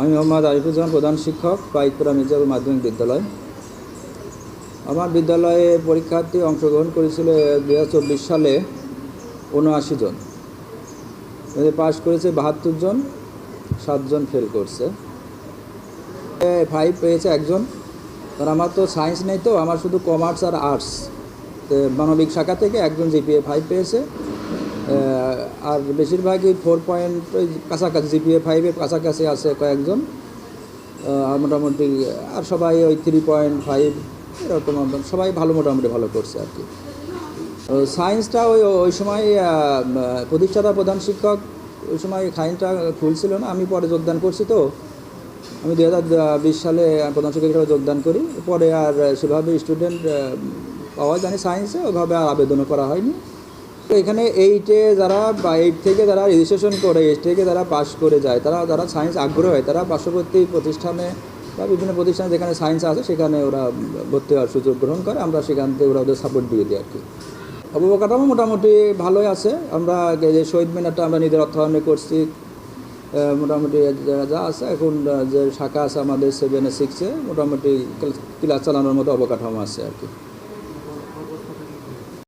আমি মোহাম্মদ আরিফুজ্জামান প্রধান শিক্ষক পাইকপুরা মির্জাপুর মাধ্যমিক বিদ্যালয়। আমার বিদ্যালয়ে পরীক্ষার্থী অংশগ্রহণ করেছিল দু চব্বিশ সালে উনআশি জন। পাশ করেছে বাহাত্তর জন সাতজন ফেল করছে। ফাইভ পেয়েছে একজন। কারণ আমার তো সায়েন্স নেই তো, আমার শুধু কমার্স আর আর্টস মানবিক শাখা থেকে একজন জিপিএ ফাইভ পেয়েছে। আর বেশিরভাগই ফোর পয়েন্ট ওই কাছাকাছি জিপিএ ফাইভের কাছাকাছি আছে কয়েকজন। আর মোটামুটি, আর সবাই ওই থ্রি পয়েন্ট ফাইভ এরকম সবাই ভালো মোটামুটি ভালো করছে আর কি। সায়েন্সটা ওই ওই সময় প্রতিষ্ঠাতা প্রধান শিক্ষক, ওই সময় খাইনটা খুলছিল না। আমি পরে যোগদান করছি তো। আমি দু হাজার বিশ সালে প্রধান শিক্ষক হিসেবে যোগদান করি। পরে আর সেভাবে স্টুডেন্ট পাওয়া যায়নি সায়েন্সে ওইভাবে আর আবেদনও করা হয়নি। তো এখানে এইটে যারা বা এইট থেকে যারা রেজিস্ট্রেশন করে এইট থেকে যারা পাশ করে যায়, তারা, যারা সায়েন্স আগ্রহ হয় তারা পার্শ্ববর্তী প্রতিষ্ঠানে বা বিভিন্ন প্রতিষ্ঠানে যেখানে সায়েন্স আছে, সেখানে ওরা ভর্তি হওয়ার সুযোগ গ্রহণ করে। আমরা সেখান থেকে ওরা ওদের সাপোর্ট দিয়ে দিই আর কি। অবকাঠামো মোটামুটি ভালোই আছে। আমরা যে শহীদ মিনারটা আমরা নিজের অর্থায়নে করছি। মোটামুটি যা আছে, এখন যে শাখা আছে আমাদের সেভেনে সিক্সে মোটামুটি ক্লাস চালানোর মতো অবকাঠামো আছে আর কি।